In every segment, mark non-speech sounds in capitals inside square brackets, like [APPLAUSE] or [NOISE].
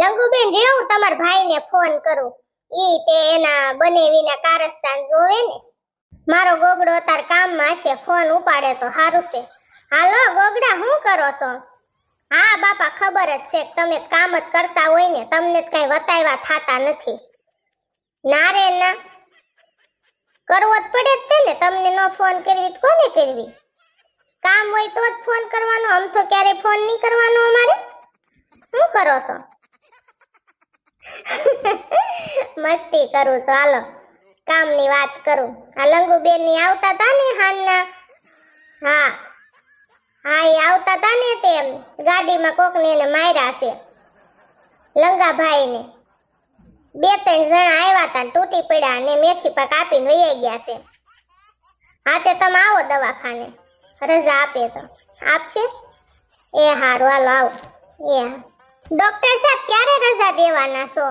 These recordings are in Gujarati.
લંગુબેન રેવું તમાર ભાઈને ફોન કરું. ઈ તે એના બનેવીના કારસ્તાન જોવે ને. મારો ગોગડો તાર કામમાં છે ફોન ઉપાડે તો સારું છે. હાલો, ગોગડા શું કરો છો? હા, બાપા, ખબર જ છે તમે કામ જ કરતા હોય ને, તમને જ કઈ વતાવ્યા થાતા નથી. ના રે, ના. કરવો જ પડે જ તે ને, તમને નો ફોન કરવી કોને કરવી? કામ હોય તો જ ફોન કરવાનો, આમ તો ક્યારે ફોન નહીં કરવાનો અમારે. શું કરો છો? [LAUGHS] મસ્તી કરું છું, હાલો. કામની વાત કરું. આ લંગુબેનની આવતા તા ને હાનના હા. હા, એ આવતા તા ને તે ગાડીમાં કોક ને એને માર્યા છે. લંગાભાઈ ને બે ત્રણ જણા આવ્યા તા તૂટી પડ્યા અને મેથી પાક આપીને વૈયા ગયા છે. હા, તે તમે આવો દવાખાને. રજા આપે તો. આપશે? એ હારું, હાલો, આવો. એ હા. ડોક્ટર સાહેબ ક્યારે રજા દેવાના છો?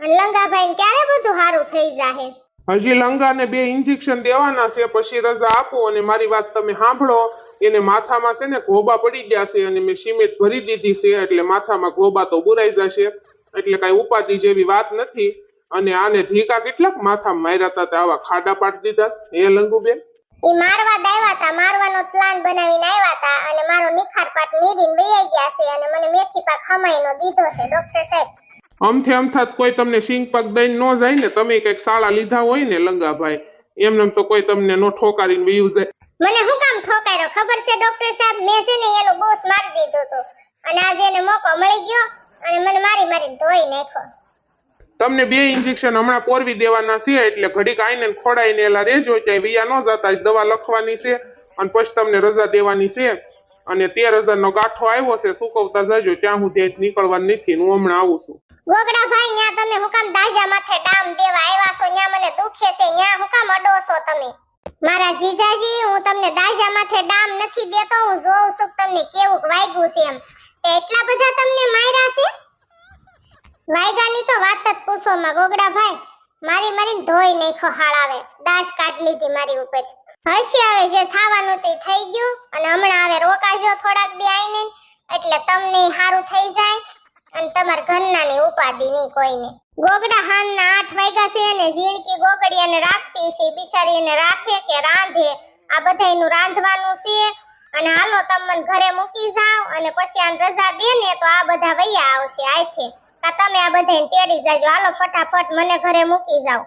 લંગાભાઈ ક્યારે બધું સારું થઈ જાહે? હજી લંગાને બે ઇન્જેક્શન દેવાના છે, પછી રજા આપો અને મારી વાત તમે સાંભળો. એને માથામાં છે ને ગોબા પડી ગયા છે અને મેં સિમેન્ટ ભરી દીધી છે, એટલે માથામાં ગોબા તો બુરાઈ જશે. એટલે કઈ ઉપાધિ જેવી વાત નથી. અને આને ઢીકા કેટલાક માથામાં માર્યા હતા આવા ખાડા પાડી દીધા. હે લંગુબેન? ઈ મારવા દાવ્યા તા. મારવાનો પ્લાન બનાવીને આવ્યા તા અને મારો નિખાર પાક નીરીને વહી ગયા છે અને મને મેથી પાક ખમાઈનો દીધો છે. ડોક્ટર સાહેબ. અમથે અમથાત કોઈ તમને સિંગ પગ દઈને ન જાય ને તમે કંઈક સાળા લીધા હોય ને લંગાભાઈ એમને તો કોઈ તમને નો ઠોકારીને વયું જાય. મને હું કામ ઠોકાયો ખબર છે ડોક્ટર સાહેબ? મેં છે ને એનો બોસ મારી દીધો તો અને આજે એને મોકો મળી ગયો અને મને મારી મારીને ધોઈ નાખ્યો. તમને બે ઇન્જેક્શન હમણાં પોરવી દેવાના છે, એટલે ઘડીક આઈને ખોડાઈને એલા રહેજો ત્યાં વિયા ન જતા દવા લખવાની છે, અને પછી તમને રજા દેવાની છે. અને તેર હજારનો ગાંઠો આવ્યો છે, સુકવતા જજો, ત્યાં હું અહીંથી નીકળવાનું નથી, હું હમણાં આવું છું. ગોગડા ભાઈ, ન્યા તમે હુકમ દાજા માથે ડામ દેવા આવ્યા છો, ન્યા મને દુખે છે, ન્યા હુકમ કામ અડો છો તમે? મારા જીજાજી, હું તમને દાજા માથે ડામ નથી દેતો, હું જોઉં છું તમને કેવું વાગ્યું છે એમ. એટલા બધા તમને માર્યા છે? વાયગાની તો વાત જ પૂછો માં ભાઈ. મારી મારીને ધોઈ નાખો હાળાવે દાશ કાઢ લીધી મારી ઉપર. હસી આવે જે થવાનું તે થઈ ગયું અને હમણાં હવે રોકાજો થોડાક દી આઈને. એટલે તમને સારું થઈ જાય અને તમાર ઘરના ની ઉપાધિ નહીં કોઈને. ગોગડા હાનના આઠ વાગ્યા છે અને ઝીણકી ગોગડી એને રાખતી છે, બિચારી એને રાખે કે રાંધે. આ બધાયનું રાંધવાનું છે. અને હાલો તમને ઘરે મૂકી જાવ અને પછી આને રજા દે ને તો આ બધા વૈયા આવશે આયથી. કા તમે આ બધાને તેડી જાજો. હાલો, ફટાફટ મને ઘરે મૂકી જાઓ.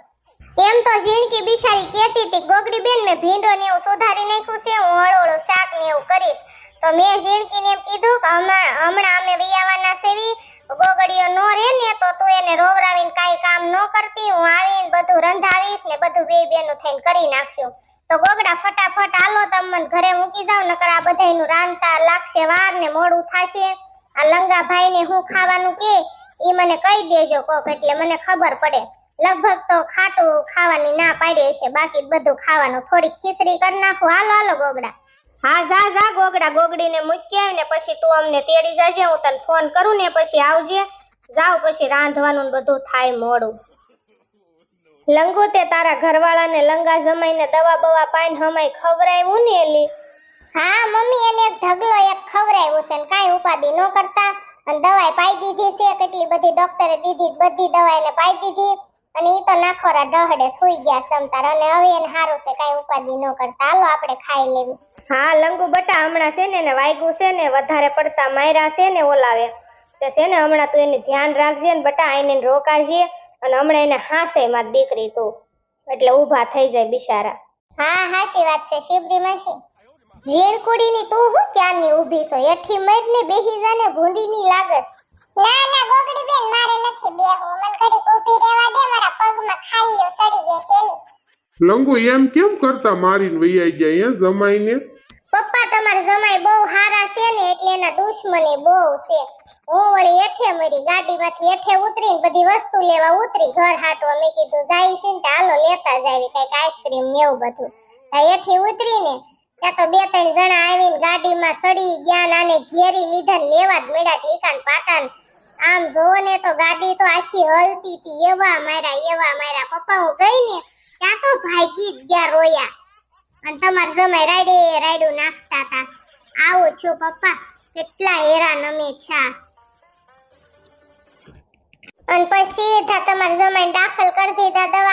એમ તો ઝીણકી બિચારી કહેતી હતી, ગોગડી બેન, મેં ભીંડો ને એવું સુધારી નાખ્યું છે, હું હળોળો શાક ને એવું કરીશ. તો મેં ઝીણકીને એમ કીધું કે હમણાં અમે વૈયાવાના સેવી ગોગડીઓ નો રહે ને, તો તું એને રોવરાવીને કાંઈ કામ ન કરતી. હું આવીને બધું રંધાવીશ ને બધું બે બેનું થઈને કરી નાખશું તો ગોગડા, ફટાફટ હાલો તમને ઘરે મૂકી જાવ નકર આ બધાયનું રાંધતા લાગશે, વાર ને મોડું થાશે. આ લંગા ભાઈને હું ખાવાનું કે ઈ મને કહી દેજો કોક એટલે મને ખબર પડે. લગભગ તો ખાટું ખાવાની ના પાડી હશે બાકી બધું ખાવાનું. થોડીક ખીચડી કરી નાખો. હાલો હાલો ગોગડા. હા જા જા ગોગડા. ગોગડીને મૂકી આવ ને પછી તું અમને તેડી જાજે. હું તને ફોન કરું ને પછી આવજે. જાવ પછી રાંધવાનું બધું થાય મોડું. લંગુ તે તારા ઘરવાળાને લંગા જમાઈને દવા બવા પાઈને હમાઈ ખવરાવ્યું ને એલી? હા મમ્મી એને એક ઢગલો એક ખવરાવ્યું છે ને કાંઈ ઉપાદી ન કરતા. અને દવાઈ પાઈ દીધી છે કેટલી બધી ડોક્ટરે દીધી બધી દવા એને પાઈ દીધી. અને ઈ તો નાખોરા ઢહડે સુઈ ગયા સમતાર અને હવે એને સારું છે કાંઈ ઉપાદી ન કરતા. હાલો આપણે ખાઈ લેવી. હા લંગુ બટા હમણાં છે ને વાયગું છે ને વધારે પડતા માયરા છે ને ઓલાવે. તો છે ને હમણાં તું એને ધ્યાન રાખજે ને બટા આઈને રોકાજે. અને હમણાં એને હાસે માં દીકરી તું. એટલે ઊભા થઈ જાય બિચારા. હા હાસી વાત છે શિવરી માસી ઝીણકુડીની તું હું ક્યારની ઊભી છો? એઠી મરને બેહી જાને ભૂંડીની લાગસ. ના ના ગોગડી બેન મારે નથી બેહવું. મને ઘડી ઊભી રહેવા દે મારા પગમાં ખાઈઓ સડી ગઈ પેલી. લંગુ એમ કેમ કરતા મારીને વૈયા ગયા? અહીંયા જમાઈને પપ્પા તમારા જમાઈ બહુ હારા છે ને એટલે એના દુશ્મની બહુ છે. હું વળી એઠે મરી ગાડીમાંથી એઠે ઉતરીને બધી વસ્તુ લેવા ઉતરી ઘર હાટવા મેં કીધું જાય છે ને તો હાલો લેતા જાવી કંઈક આઈસ્ક્રીમ ને એવું બધું. એઠી ઉતરીને ત્યાં તો બે ત્રણ જણા આવીને ગાડીમાં સડી ગયા ને ઘેરી લીધા લેવા જ મળ્યા ઠીકાન પાટાન આમ જોવો ને તો ગાડી તો આખી હલતી હતી. એવા માર્યા એવા માર્યા. પપ્પા, હું ગઈ ને ત્યાં તો ભાગી જ ગયા રોયા. અને તમાર જમાઈ રાડે રાયડું નાખતા હતા. આવો છો પપ્પા, કેટલા હેરાન અમે છા. અને પછી સીધા તમારા જમાઈને દાખલ કરી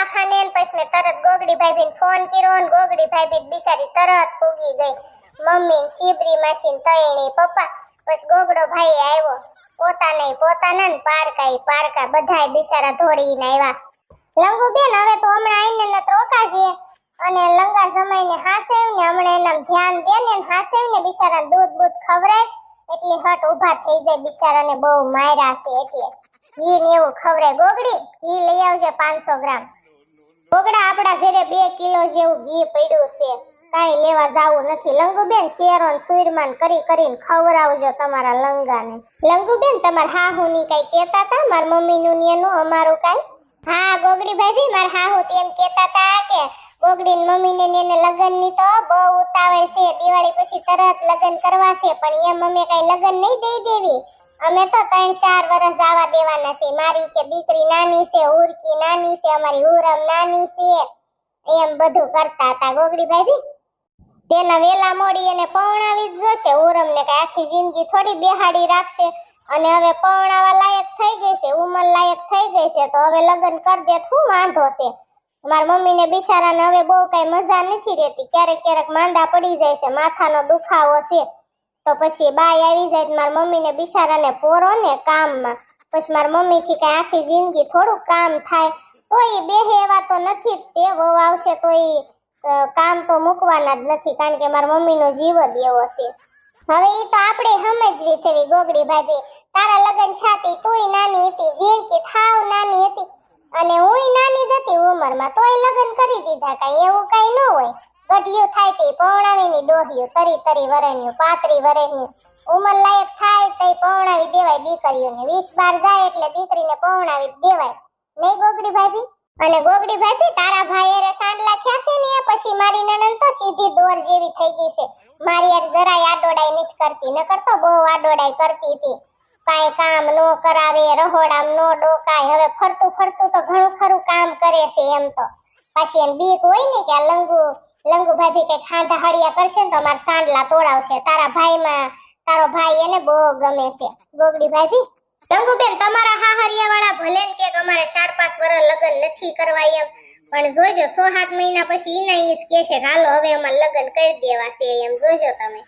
દવાખાને ને પછી મેં તરત ગોગડી ભાભીને ફોન કર્યો ને ગોગડી ભાભી બિચારી તરત પૂગી ગઈ. મમ્મી ને શીબરી માસી ને તયણી પપ્પા, પછી ગોગડો ભાઈ આવ્યો. પોતાને પોતાના ને પારકા પારકા બધાય બિચારા ધોડીને આવ્યા. લંગુ બેન, હવે તો હમણાં આઈને ને રોકાશે અને લંગા જમાઈને હાસેવ ને હમણાં એના ધ્યાન દે ને હાસેવ ને બિચારા દૂધ બૂધ ખવરાય એટલે હટ ઊભા થઈ જાય બિચારાને બહુ માર્યા છે એટલે. ઘી ને એવું ખવરાય ગોગડી ઘી લઈ આવજે 500 ગ્રામ. ગોગડા આપણા ઘરે બે કિલો જેવું ઘી પડ્યું છે. કાંઈ લેવા જાવું નથી. લંગુબેન શેરોન ને સુરમાન કરી કરીને ખવરાવજો તમારા લંગાને. લંગુબેન, તમારા હાહુની કઈ કહેતા હતા મારા મમ્મીનું ને એનું અમારું કાંઈ? હા ગોગડી ભાભી મારા હાહુ તેમ કહેતા હતા કે ગોગડી મમ્મીને ને એને લગ્નની તો બહુ ઉતાવળ છે. દિવાળી પછી તરત લગ્ન કરવા છે, પણ એમ મમ્મી કઈ લગ્ન નહીં દઈ દેવી. અમે તો ત્રણ ચાર વર્ષ આવા દેવાના છે મારી કે દીકરી નાની છે, ઉરકી નાની છે, અમારી ઉરમ નાની છે. એમ બધું કરતા હતા. ગોગડી ભાભી, તેના વેલા મોડી એને પૌણાવી જ જશે. ઉરમ ને કઈ આખી જિંદગી થોડી બેહાડી રાખશે. અને હવે પૌણાવા લાયક થઈ ગઈ છે ઉંમર લાયક થઈ ગઈ છે. તો હવે લગ્ન કરી દે શું વાંધો છે? મારા મમ્મીને બિચારાને હવે બહુ કઈ મજા નથી રહેતી. ક્યારેક ક્યારેક માંદા પડી જાય છે, માથાનો દુખાવો છે. તો પછી બાય આવી જાય મારા મમ્મીને બિચારાને પોરો ને કામમાં. પછી મારા મમ્મીથી કઈ આખી જિંદગી થોડું કામ થાય. તો એ બેહે એવા તો નથી તે વહુ આવશે તો એ કામ તો મૂકવાના જ નથી કારણ કે મારા મમ્મીનો જીવ જ એવો છે. હવે એ તો આપણે સમજવી છે ગોગડી ભાભી તારા લગ્ન છાતી તુંય નાની હતી જિંદગી થાવ નાની હતી. અને હુંય નાની જ હતી ઉંમરમાં. તોય લગ્ન કરી દીધા કાંઈ, એવું કાંઈ ન હોય. ગઢિયું થાય તે પૌણાવીની ડોહિયું તરી તરી વરેણ્યું પાતરી વરેણ્યું. ઉંમર લાયક થાય તે પૌણાવી દેવાય દીકરીઓને. વીસ બાર જાય એટલે દીકરીને પૌણાવી દેવાય. નહીં ગોગડી ભાભી? અને ગોગડી ભાભી, તારા ભાઈ સાંડલા થયા છે ને, પછી મારી નણંદ તો સીધી દોર જેવી થઈ ગઈ છે. મારી યાર જરાય આડોડાઈ નથી કરતી ન કરતો બહુ આડોડાઈ કરતી હતી. કાંઈ કામ નો કરાવે, રહોડામ નો ડોકાય, હવે ફરતું ફરતું તો ઘણું ખરું કામ કરે છે એમ તો. પાછી એમ બીક હોય ને કે લંગુ લંગુ ભી કઈ ખાંધા હળિયા કરશે ને તો મારા સાંડલા તોડાવશે. તારા ભાઈમાં, તારો ભાઈ એને બહુ ગમે છે. ગોગડી ભાભી લંગુબેન, તમારા હાહરિયા વાળા ભલે ને કે અમારે ચાર પાંચ વર્ષ લગ્ન નથી કરવા એમ. પણ જોજો, સો સાત મહિના પછી એના ઈસ કે છે હાલો, હવે અમારે લગ્ન કરી દેવા છે એમ. જોજો તમે.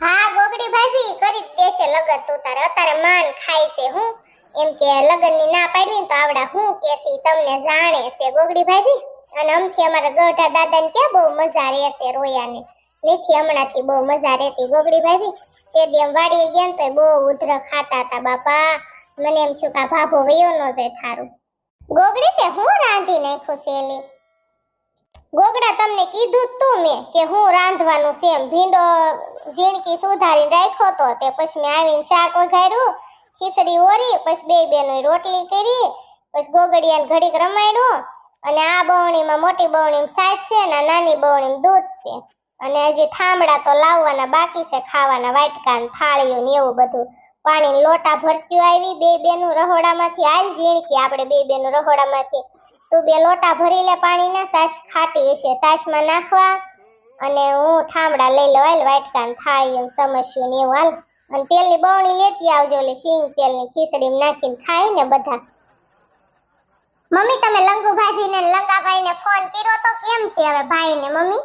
હા, ગોગડી ભાઈ કરી દેશે લગ્ન તું તારે. અત્યારે માન ખાય છે હું. એમ કે લગ્નની પાડી તો આવડા હું કે તમને જાણે છે. ગોગડી ભાભી અને અમથી અમારા ગઢા દાદા ને ક્યાં બહુ મજા રહેશે રોયાને. હમણાં હમણાંથી બહુ મજા રહેતી ગોગડી ભાભી? તે દી વાડીએ ગયા તો બહુ ઉધર ખાતા હતા બાપા. મને એમ છું કે ભાભો વયો ન જાય થારું. ગોગડી તે હું રાંધી નાખ્યું સેલી ગોગડા તમને કીધું તું મેં કે હું રાંધવાનું છે એમ. ભીંડો ઝીણકી સુધારી રાખ્યો તો તે પછી મેં આવીને શાક વઘાર્યું, ખીચડી ઓરી, પછી બે બેનો રોટલી કરી, પછી ગોગડિયાને ઘડીક રમાડ્યું અને આ બવણીમાં મોટી બવણીમાં શાક છે અને નાની બવણીમાં દૂધ છે. અને હજી થાંભળા તો લાવવાના બાકી છે, ખાવાના વાટકા ને થાળીઓ ને એવું બધું. પાણી લોટા ભરતીઓ આવી, બે બેનું રહોડામાંથી આલ ઝીણકી આપણે બે બેનું રહોડામાંથી. તું બે લોટા ભરી લે પાણીના, સાસ ખાટી હશે, સાસમાં નાખવા. અને હું ઠામડા લઈ લઉં, હાલ વાટકા થાય એમ સમસ્યું ને એવું હાલ. અને તેલની બવણી લેતી આવજો એટલે સિંગ તેલની ખીચડીમાં નાખીને ખાય ને બધા. મમ્મી, તમે લંગુ ભાભીને ને લંગાભાઈને ફોન કર્યો તો કેમ છે હવે ભાઈને, મમ્મી?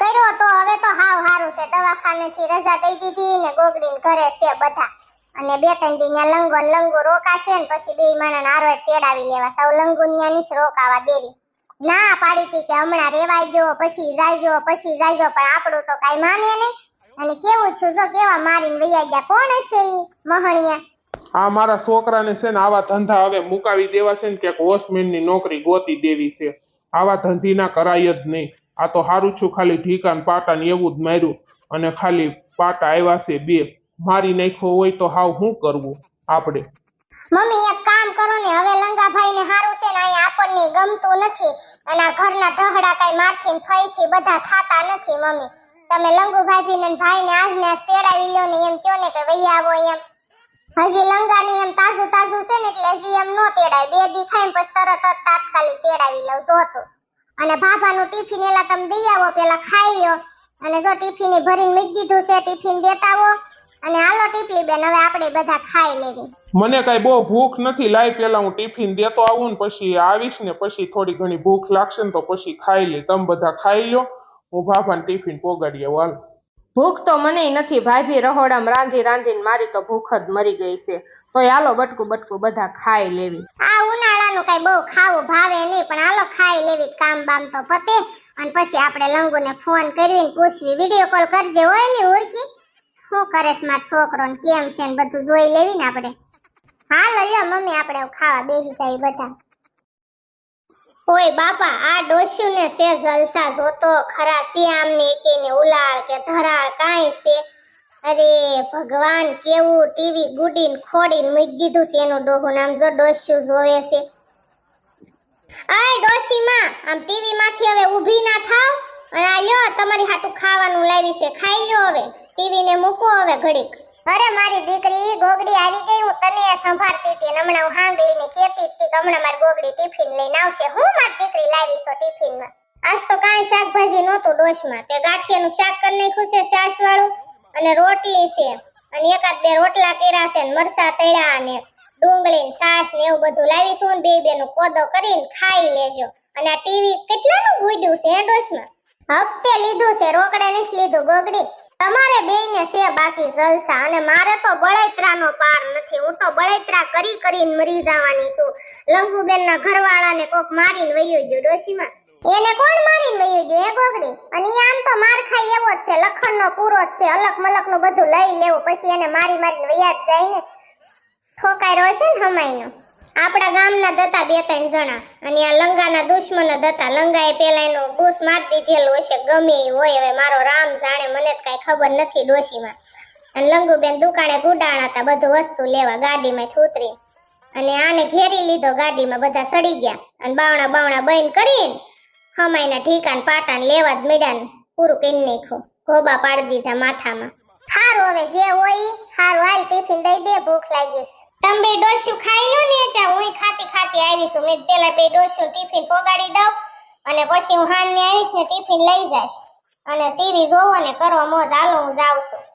કર્યો તો, હવે તો હાવ હારું છે. દવાખાનેથી રજા દઈ દીધી ને ગોગડીને ઘરે છે બધા. અને બે ત્રણ દી ન્યા લંગો ને લંગુ રોકાશે ને પછી બે માણસ આરો તેડાવી લેવા. સૌ લંગુ ન્યા નથી રોકાવા દેવી. ના પાડી હતી કે હમણાં રેવાઈ ગયો પછી જાયજો પછી જાયજો, પણ આપણું તો કાઈ માને નહીં. અને કેવું છું, જો કેવા મારીને વૈયા ગયા, કોણ હશે એ મહણિયા. આ મારા છોકરાને છે ને આવા ધંધા હવે મુકાવી દેવા છે ને ક્યાંક વોચમેનની નોકરી ગોતી દેવી છે. આવા ધંધી ના કરાય જ નહીં. આ તો હારું છું, ખાલી ઢીકા ને પાટા ને એવું જ માર્યું અને ખાલી પાટા આવ્યા છે બે. મારી નાખ્યો હોય તો હાવ શું કરવું? આપણે. મમ્મી, એક કામ કરો ને, હવે લંગાભાઈ ને હારું છે ને, અહીંયા આપણને ગમતું નથી. અને આ ઘરના ઢહડા કઈ મારથી ને ફઈથી બધા ખાતા નથી, મમ્મી. તમે લંગુભાઈ ને ભાઈ ને આજ ને તેડાવી લ્યો ને, એમ કયો ને કે વૈયા આવો એમ. હજી લંગા ને એમ તાજું તાજું છે ને એટલે હજી એમ નો તેડાય. બે દી ખાઈને પછી તરત જ તાત્કાલિક તેડાવી લઉં જોતું અને ભાભાનું ટિફિન એલા તમે દઈ આવો, પેલા ખાઈ લો અને જો ટિફિન ભરીને મૂકી દીધું છે, ટિફિન દેતા આવો. અને હાલો ટીપલી બેન, હવે આપણે બધા ખાઈ લેવી. મને કઈ બહુ ભૂખ નથી લાઈ પેલા હું ટિફિન દેતો આવું ને પછી આવીશ ને પછી થોડી ઘણી ભૂખ લાગશે ને તો પછી ખાઈ લે તમે બધા ખાઈ લ્યો. હું ભાભાને ટિફિન પોગાડી આવું ભૂખ તો મને નથી, ભાભી રહોડામાં રાંધી રાંધીને મારી તો ભૂખ જ મરી ગઈ છે. તો હાલો બટકું બટકું બધા ખાઈ લેવી. આ ઉનાળાનું કઈ બહુ ખાવું ભાવે નહીં, પણ હાલો ખાઈ લેવી કામ બામ તો પતે. અને પછી આપણે લંગુને ફોન કરીને પૂછવી. વીડિયો કોલ કરજે ઓયલી ઉરકી? શું કરે છે મારો છોકરો ને કેમ છે બધું જોઈ લેવી ને આપણે? હાલો લ્યો મમ્મી, આપણે ખાવા બેસી જાય બધા. ઓય બાપા, આ ડોસ્યું ને છે જલસા જોતો ખરા શ્યામ ને એકેને ઉલાળ કે ધરાળ કાંઈ છે? અરે, ભગવાન કેવું ટીવી ગુડીને ખોડીને મૂકી દીધું છે એનું ડોહું નામ જો ડોસ્યું જોવે છે. આય ડોશીમાં આમ ટીવી માંથી હવે ઊભી ના થાવ? અને આ લ્યો, તમારી હાટું ખાવાનું લાવી છે, ખાઈ લ્યો હવે. ટીવી ને મૂકો હવે ઘડીક. અરે મારી દીકરી ગોગડી આવી ગઈ, હું તને સંભાળતી હતી. હમણાં હું હાંગલીને કેતી હતી હમણાં મારી ગોગડી ટિફિન લઈને આવશે. હું મારી દીકરી લાવી છો ટિફિનમાં. આજ તો કાંઈ શાકભાજી નહોતું ડોશમાં. તે ગાંઠિયાનું શાક કરી નાખ્યું છે છાશ વાળું અને રોટલી છે. અને એકાદ બે રોટલા કર્યા છે ને મરચા તળ્યા અને ડુંગળી ને છાશ ને એવું બધું લાવીશું ને બે બેનું કોદો કરીને ખાઈ લેજો. અને આ ટીવી કેટલાનું ગુડ્યું છે ડોશમાં? હપ્તે લીધું છે, રોકડે નથી લીધું ગોગડી. તમારે બેયને છે બાકી જલસા અને મારે તો બળેત્રાનો પાર નથી. હું તો બળેત્રા કરી કરીને મરી જવાની છું. લંગુબેનના ઘરવાળાને કોક મારીને વયો ગયો. ડોશીમાં, એને કોણ મારીને વયો ગયો? એ ગોગડી? અને આમ તો માર ખાઈ એવો જ છે. લખણનો પૂરો જ છે. અલક મલકનું બધું લઈ લેવું. પછી એને મારી મારીને વયા જ જાય ને. ઠોકાઈ રહ્યો છે ને હમાઈનો આપણા ગામના દતા બે ત્રણ જણા અને આ લંગાના દુશ્મન દતા લંગાએ પેલા એનો બૂસ માર દીધેલો હશે, ગમે એ હોય. હવે મારો રામ જાણે, મને કાંઈ ખબર નથી ડોશીમાં. અને લંગુબેન દુકાને ગુડાણા હતા, બધું વસ્તુ લેવા ગાડીમાં ઉતરી અને આને ઘેરી લીધો, ગાડીમાં બધા સડી ગયા. અને બાવણા બાવણા બંધ કરીને હમાઈના ઠીકાન પાટાને લેવા જ મેડાન પૂરું કરી નાખ્યું. ગોબા પાડી દીધા માથામાં. હારું હવે જે હોય હારું હાલ ટિફિન દઈ દે, ભૂખ લાગી તમે બે ડોસું ખાઈ લો ને ચા હું ખાતી ખાતી આવી મેં પેલા બે ડોસું ટિફિન પોગાડી દઉં અને પછી હું હાન ને આવીશ ને ટિફિન લઈ જઈશ. અને ટીવી જોવો ને કરો મોજ, હાલો હું જાઉં છું.